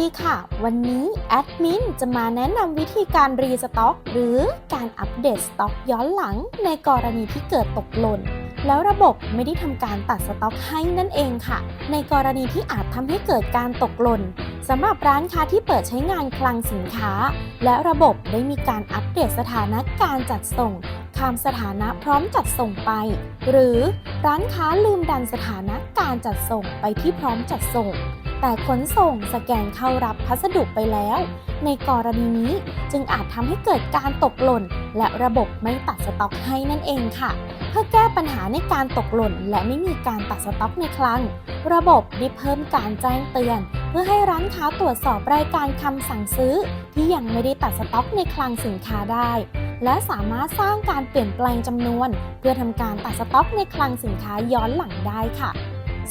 ดีค่ะ วันนี้แอดมินจะมาแนะนำวิธีการรีสต็อก หรือการอัปเดตสต็อกย้อนหลังในกรณีที่เกิดตกหล่น แล้วระบบไม่ได้ทำการตัดสต็อกให้นั่นเองค่ะ ในกรณีที่อาจทำให้เกิดการตกหล่นสำหรับร้านค้าที่เปิดใช้งานคลังสินค้า และระบบได้มีการอัปเดตสถานะการจัดส่งข้ามสถานะพร้อมจัดส่งไป หรือร้านค้าลืมดันสถานะการจัดส่งไปที่พร้อมจัดส่ง แต่ขนส่งสแกนเข้ารับพัสดุไปแล้ว ในกรณีนี้จึงอาจทำให้เกิดการตกหล่น และระบบไม่ตัดสต็อกให้นั่นเองค่ะ เพื่อแก้ปัญหาในการตกหล่น และไม่มีการตัดสต็อกในคลัง ระบบได้เพิ่มการแจ้งเตือน เพื่อให้ร้านค้าตรวจสอบรายการคำสั่งซื้อ ที่ยังไม่ได้ตัดสต็อกในคลังสินค้าได้ และสามารถสร้างการเปลี่ยนแปลงจำนวน เพื่อทำการตัดสต็อกในคลังสินค้าย้อนหลังได้ค่ะ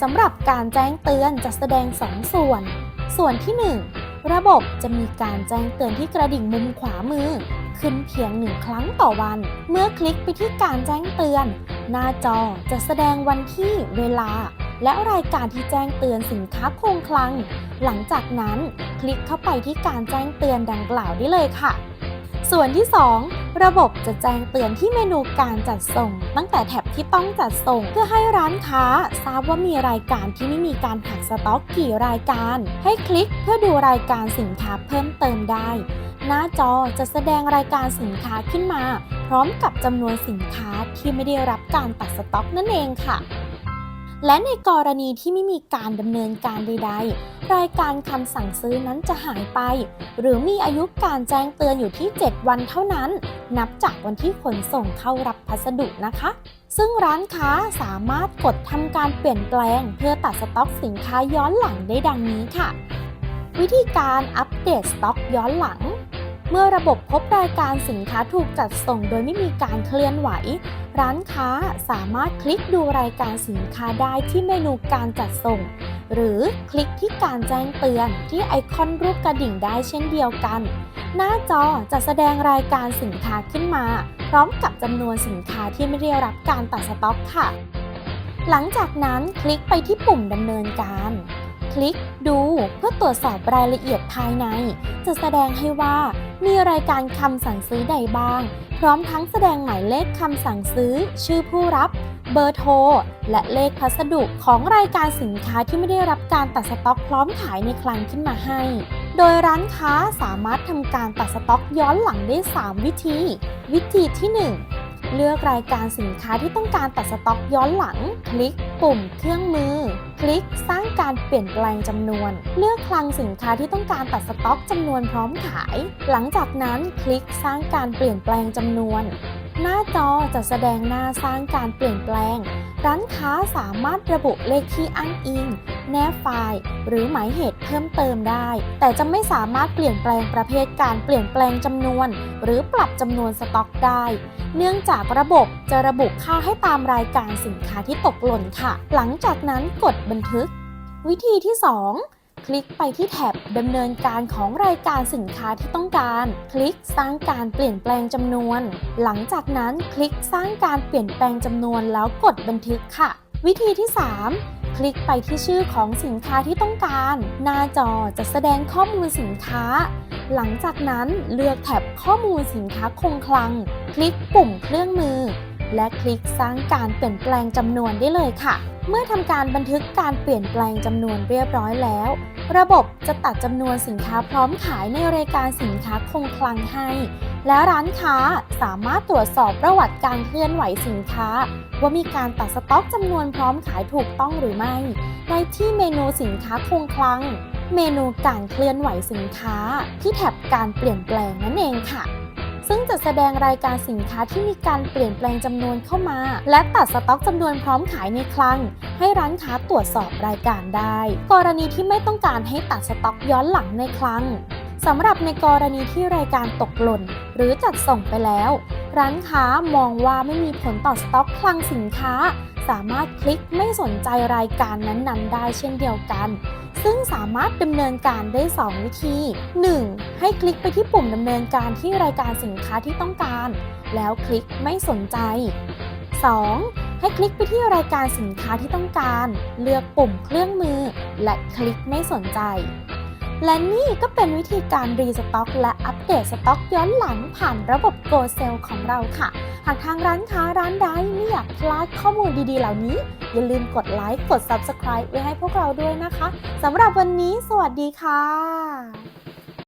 สำหรับการแจ้งเตือนจะแสดง 2 ส่วน ส่วนที่ 1 ระบบจะมีการแจ้งเตือนที่กระดิ่งมุมขวามือ ขึ้นเพียงหนึ่งครั้งต่อวัน เมื่อคลิกไปที่การแจ้งเตือน หน้าจอจะแสดงวันที่เวลา และรายการที่แจ้งเตือนสินค้าคงคลัง หลังจากนั้นคลิกเข้าไปที่การแจ้งเตือนดังกล่าวได้เลยค่ะ ส่วนที่ 2 ระบบจะแจ้งเตือนที่เมนูการจัดส่ง ตั้งแต่แท็บที่ต้องจัดส่ง เพื่อให้ร้านค้าทราบว่ามีรายการที่ไม่มีการหักสต็อกกี่รายการ ให้คลิกเพื่อดูรายการสินค้าเพิ่มเติมได้ หน้าจอจะแสดงรายการสินค้าขึ้นมา พร้อมกับจำนวนสินค้าที่ไม่ได้รับการตัดสต็อกนั่นเองค่ะ และในกรณีที่ไม่มีการดำเนินการใด ๆ รายการคำสั่งซื้อนั้นจะหายไป หรือมีอายุการแจ้งเตือนอยู่ที่ 7 วันเท่านั้น นับจากวันที่ขนส่งเข้ารับพัสดุนะคะ ซึ่งร้านค้าสามารถกดทำการเปลี่ยนแปลง เพื่อตัดสต็อกสินค้าย้อนหลังได้ดังนี้ค่ะ วิธีการอัปเดตสต็อกย้อนหลัง เมื่อระบบพบรายการสินค้าถูกจัดส่งโดยไม่มีการเคลื่อนไหว ร้านค้าสามารถคลิกดูรายการสินค้าได้ที่เมนูการจัดส่ง หรือคลิกที่การแจ้งเตือนที่ไอคอนรูปกระดิ่งได้เช่นเดียวกัน หน้าจอจะแสดงรายการสินค้าขึ้นมา พร้อมกับจำนวนสินค้าที่ไม่ได้รับการตัดสต็อกค่ะ หลังจากนั้นคลิกไปที่ปุ่มดำเนินการ คลิกดูเพื่อตรวจสอบรายละเอียดภายใน จะแสดงให้ว่ามีรายการคำสั่งซื้อใดบ้าง พร้อมทั้งแสดงหมายเลขคำสั่งซื้อ ชื่อผู้รับ เบอร์โทร และเลขพัสดุของรายการสินค้าที่ไม่ได้รับการตัดสต็อกพร้อมขายในคลังขึ้นมาให้ โดยร้านค้าสามารถทำการตัดสต็อกย้อนหลังได้ 3 วิธี วิธีที่ 1 เลือกรายการสินค้าที่ต้องการตัดสต็อกย้อนหลัง คลิกปุ่มเครื่องมือ คลิกสร้างการเปลี่ยนแปลงจำนวน เลือกคลังสินค้าที่ต้องการตัดสต็อกจำนวนพร้อมขาย หลังจากนั้นคลิกสร้างการเปลี่ยนแปลงจำนวน หน้าจอจะแสดงหน้าสร้างการเปลี่ยนแปลง ร้านค้าสามารถระบุเลขที่อ้างอิง แนบไฟล์ หรือหมายเหตุเพิ่มเติมได้ แต่จะไม่สามารถเปลี่ยนแปลงประเภทการเปลี่ยนแปลงจำนวน หรือปรับจำนวนสต็อกได้ เนื่องจากระบบจะระบุค่าให้ตามรายการสินค้าที่ตกหล่นค่ะ หลังจากนั้นกดบันทึก วิธีที่ 2 คลิกไปที่แท็บดำเนินการของรายการสินค้าที่ต้องการ คลิกสร้างการเปลี่ยนแปลงจำนวน หลังจากนั้นคลิกสร้างการเปลี่ยนแปลงจำนวนแล้วกดบันทึกค่ะ วิธีที่ 3คลิกไปที่ชื่อของสินค้าที่ต้องการ หน้าจอจะแสดงข้อมูลสินค้า หลังจากนั้นเลือกแท็บข้อมูลสินค้าคงคลัง คลิกปุ่มเครื่องมือ และคลิกสร้างการเปลี่ยนแปลงจำนวนได้เลยค่ะ เมื่อทำการบันทึกการเปลี่ยนแปลงจำนวนเรียบร้อยแล้ว ระบบจะตัดจำนวนสินค้าพร้อมขายในรายการสินค้าคงคลังให้ และร้านค้าสามารถตรวจสอบประวัติการเคลื่อนไหวสินค้า ว่ามีการตัดสต็อกจำนวนพร้อมขายถูกต้องหรือไม่ ในที่เมนูสินค้าคงคลัง เมนูการเคลื่อนไหวสินค้า ที่แท็บการเปลี่ยนแปลงนั่นเองค่ะ ซึ่งจะแสดงรายการสินค้าที่มีการเปลี่ยนแปลงจำนวนเข้ามา และตัดสต็อกจำนวนพร้อมขายในคลัง ให้ร้านค้าตรวจสอบรายการได้ กรณีที่ไม่ต้องการให้ตัดสต็อกย้อนหลังในคลังสำหรับในกรณีที่รายการตกหล่น หรือจัดส่งไปแล้ว ร้านค้ามองว่าไม่มีผลต่อสต็อกคลังสินค้า สามารถคลิกไม่สนใจรายการนั้นๆ ได้เช่นเดียวกัน ซึ่งสามารถดำเนินการได้ 2 วิธี 1. ให้คลิกไปที่ปุ่มดำเนินการที่รายการสินค้าที่ต้องการ แล้วคลิกไม่สนใจ 2. ให้คลิกไปที่รายการสินค้าที่ต้องการ เลือกปุ่มเครื่องมือ และคลิกไม่สนใจ และนี่ก็เป็นวิธีการรีสต็อกและอัปเดตสต็อกย้อนหลังผ่านระบบ Go Sell ของเราค่ะ หากทางร้านค้าร้านใดไม่อยากพลาดข้อมูลดีๆ เหล่านี้ อย่าลืมกดไลค์กด Subscribe ไว้ให้พวกเราด้วยนะคะสำหรับวันนี้ สวัสดีค่ะ